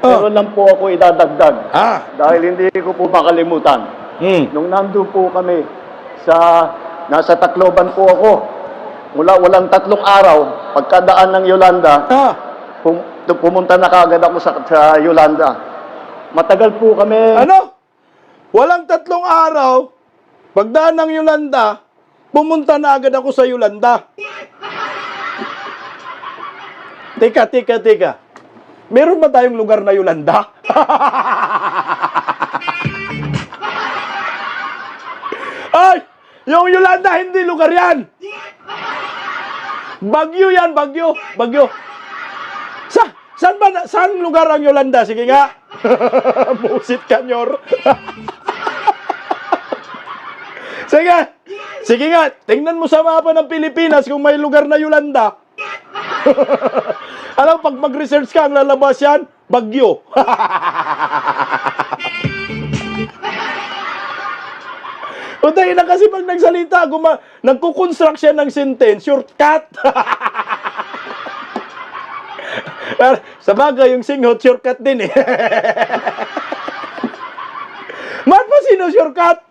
Pero lang po ako idadagdag. Ah. Dahil hindi ko po makalimutan. Mm. Nung nandun po kami sa, nasa Tacloban po ako, mula walang tatlong araw, pagkadaan ng Yolanda, Ah. pum, pumunta na kagad ako sa, sa Yolanda. Matagal po kami. Ano? Walang tatlong araw, pagdaan ng Yolanda, pumunta na agad ako sa Yolanda. Teka, teka, teka. Meron ba tayong lugar na Yolanda? Ay! Yung Yolanda, hindi lugar yan! Bagyo yan, Bagyo. Bagyo. Sa, saan ba, saan lugar ang Yolanda? Sige nga. Busit ka, Nyor. Sige. Sige nga, tingnan mo sa mapa ng Pilipinas kung may lugar na Yolanda. Alam, pag mag-research ka, ang lalabas yan, Bagyo. O dahil na kasi pag nagsalita, guma, nagkukonstruct siya ng sentence, shortcut. Sa bagay, yung singhot, shortcut din eh. Mat mo sino shortcut?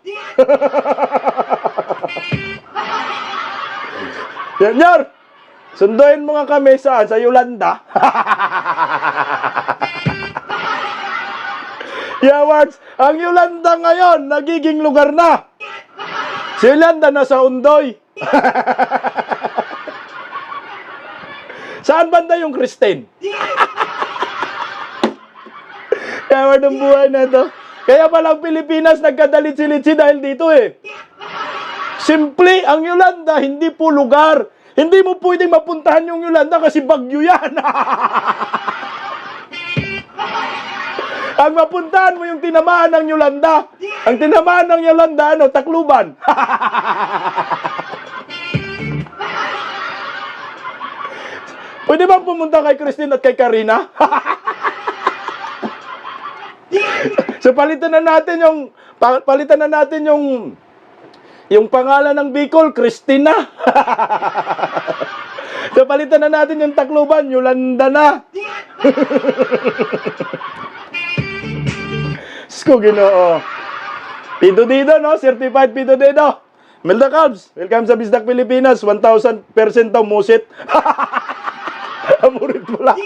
Yan, Yor. Sunduin mo nga kami saan? Sa Yolanda. Yawards, ang Yolanda ngayon, nagiging lugar na. Si Yolanda nasa Undoy. Saan banda yung Kristen? Yaward ang buhay na to. Kaya palang Pilipinas nagkadalit-silitsi dahil dito eh. Simple, ang Yolanda, hindi po lugar. Hindi mo pwedeng mapuntahan yung Yolanda kasi bagyo yan. ang mapuntahan mo yung tinamaan ng Yolanda. Ang tinamaan ng Yolanda, ano, Takluban. Pwede bang pumunta kay Christine at kay Karina? so palitan na natin yung pa- palitan na natin yung yung pangalan ng Bicol, Christina. so palitan na natin yung Tacloban, Yolanda na. Sko ginoo. Pido Dido, no? Certified Pido Dido. Melda Cubs, welcome sa Bisdak Pilipinas. 1,000% daw musit. Amurit mo lang.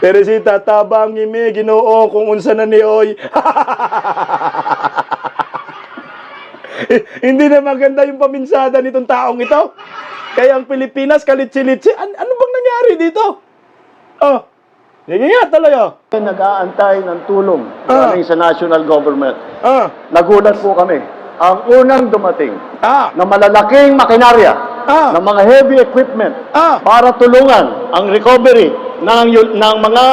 Teresita, tabang imi, ginoo, kung unsa na ni Oy. Hindi na maganda yung paminsada nitong taong ito. Kaya ang Pilipinas, kalitsi-litsi. An- ano bang nangyari dito? Oh, sige nga talaga. Nag-aantay ng tulong Ah. galing sa national government. Ah, Nagulat po kami. Ang unang dumating ah, na malalaking makinarya Ah. ng mga heavy equipment Ah. para tulungan ang recovery ng, ng mga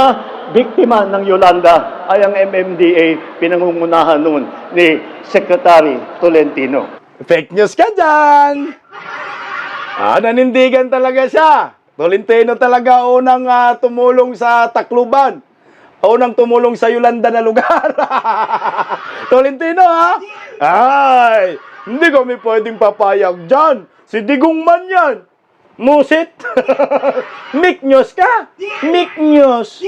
biktima ng Yolanda ay ang MMDA pinangungunahan noon ni Secretary Tolentino. fake news ka dyan. Ah, nanindigan talaga siya. Tolentino talaga unang ah, tumulong sa Tacloban. Unang tumulong sa Yolanda na lugar. Tolentino, ha? Ay, hindi kami pwedeng papayag dyan. Si Digong man yan. Musit. Mick News ka? Mick News.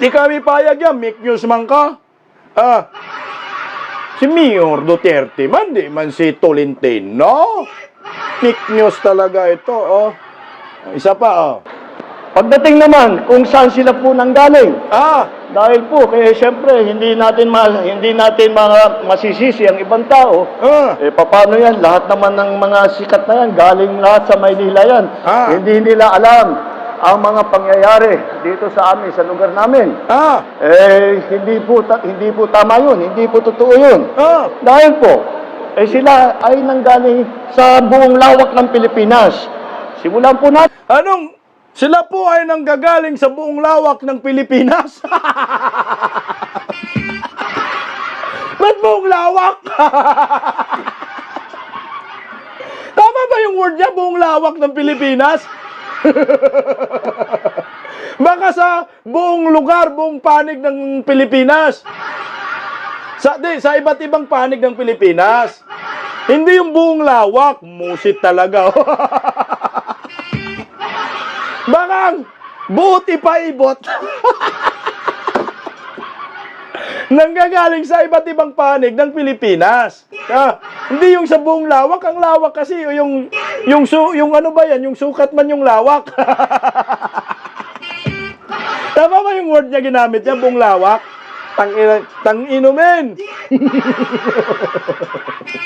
Di kami payag yan. Mick News man ka. Ah, Si Mayor Duterte man, di man si Tolentino. Fake news talaga ito, oh. Isa pa, oh. Pagdating naman kung saan sila po nanggaling, Ah, dahil po kaya siyempre hindi natin ma, hindi natin mga masisisi ang ibang tao. ah, Eh paano yan? Lahat naman ng mga sikat na yan, galing lahat sa Maynila yan. Ah. Hindi nila alam ang mga pangyayari dito sa amin, sa lugar namin. ah, Eh, hindi po, ta- hindi po tama yun, hindi po totoo yun. ah. Dahil po, eh sila ay nanggaling sa buong lawak ng Pilipinas. Simulan po natin. Anong, sila po ay nanggagaling sa buong lawak ng Pilipinas? Ba't buong lawak? Tama ba yung word niya, buong lawak ng Pilipinas? Baka sa buong lugar, buong panig ng Pilipinas. Sa, di, sa iba't ibang panig ng Pilipinas. Hindi yung buong lawak. Musit talaga. Baka ang buot ipaibot. Nanggagaling sa iba't ibang panig ng Pilipinas. Ah, hindi yung sa buong lawak, ang lawak kasi yung yung su, yung ano ba yan, yung sukat man yung lawak. Tama ba yung word niya ginamit niya, buong lawak? Tang, tang inumin.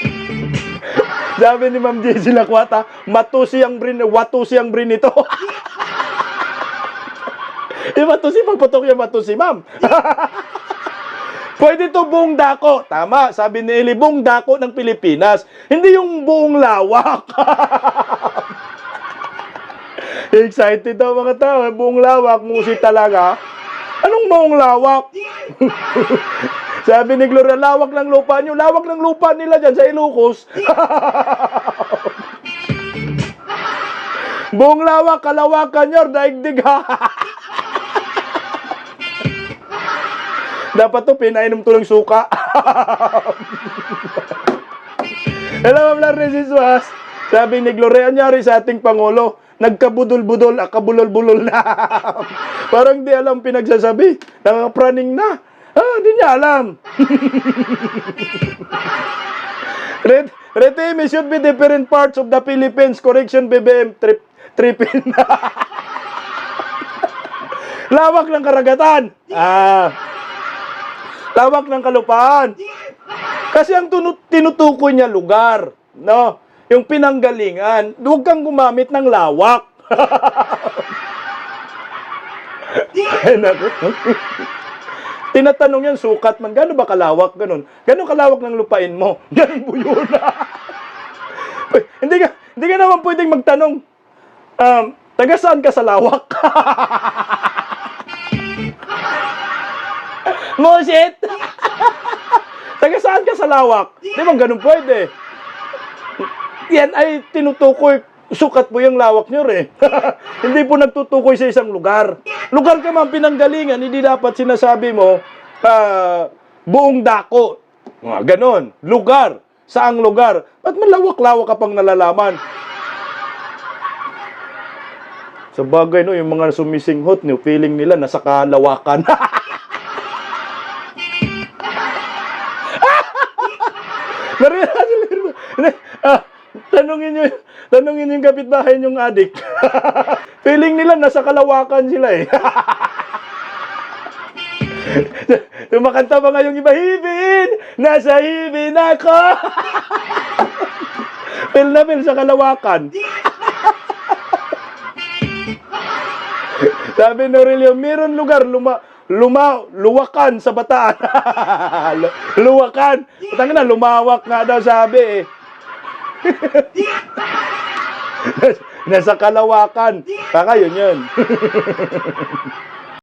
Sabi ni Ma'am Jessie Lakwata, matusi ang brin, watusi ang brin ito. Yung matusi, pagputok yung matusi, ma'am. Pwede to buong dako. Tama, sabi ni Eli, buong dako ng Pilipinas. Hindi yung buong lawak. Excited daw mga tao, eh, buong lawak, musik talaga. Anong buong lawak? Sabi ni Gloria, lawak ng lupa nyo. Lawak ng lupa nila dyan sa Ilocos. buong lawak, kalawakan nyo, daigdig ha. Dapat to, pinainom to ng suka. Hello, Ma'am Larry. Sabi ni Gloria, anyari sa ating Pangulo, nagkabudol-budol, ah, kabulol-bulol na. Parang di alam pinagsasabi. Nakapraning na. Ah, di niya alam. Red, Retime should be different parts of the Philippines. Correction, BBM, trip, tripin. Lawak ng karagatan. Ah. Lawak ng kalupaan. Kasi ang tinutukoy niya lugar, no? Yung pinanggalingan, huwag kang gumamit ng lawak. Tinatanong yan, sukat man, gano'n ba kalawak? Ganon. Gano'n kalawak ng lupain mo? Ganon. Uy, hindi ka, hindi ka naman pwedeng magtanong, um, taga saan ka sa lawak? Mosit! taga saan ka sa lawak? Di ba ganun pwede? Yan ay tinutukoy, sukat po yung lawak nyo rin. hindi po nagtutukoy sa isang lugar. Lugar ka man pinanggalingan, hindi dapat sinasabi mo, ah, buong dako. Mga ganon. Lugar. Saang lugar? Ba't malawak-lawak ka pang nalalaman? Sa bagay, no, yung mga sumisinghot, no, feeling nila nasa kalawakan. Naririnig ah, tanungin nyo, tanungin yung kapitbahay yung adik. Feeling nila nasa kalawakan sila eh. Tumakanta pa nga yung iba, hibin! Nasa hibin ako! feel na feel sa kalawakan. Sabi ni Aurelio, meron lugar, luma, luma, luwakan sa bataan. Lu- luwakan. Tanga na, lumawak nga daw sabi eh. Nasa kalawakan. Baka yun yun.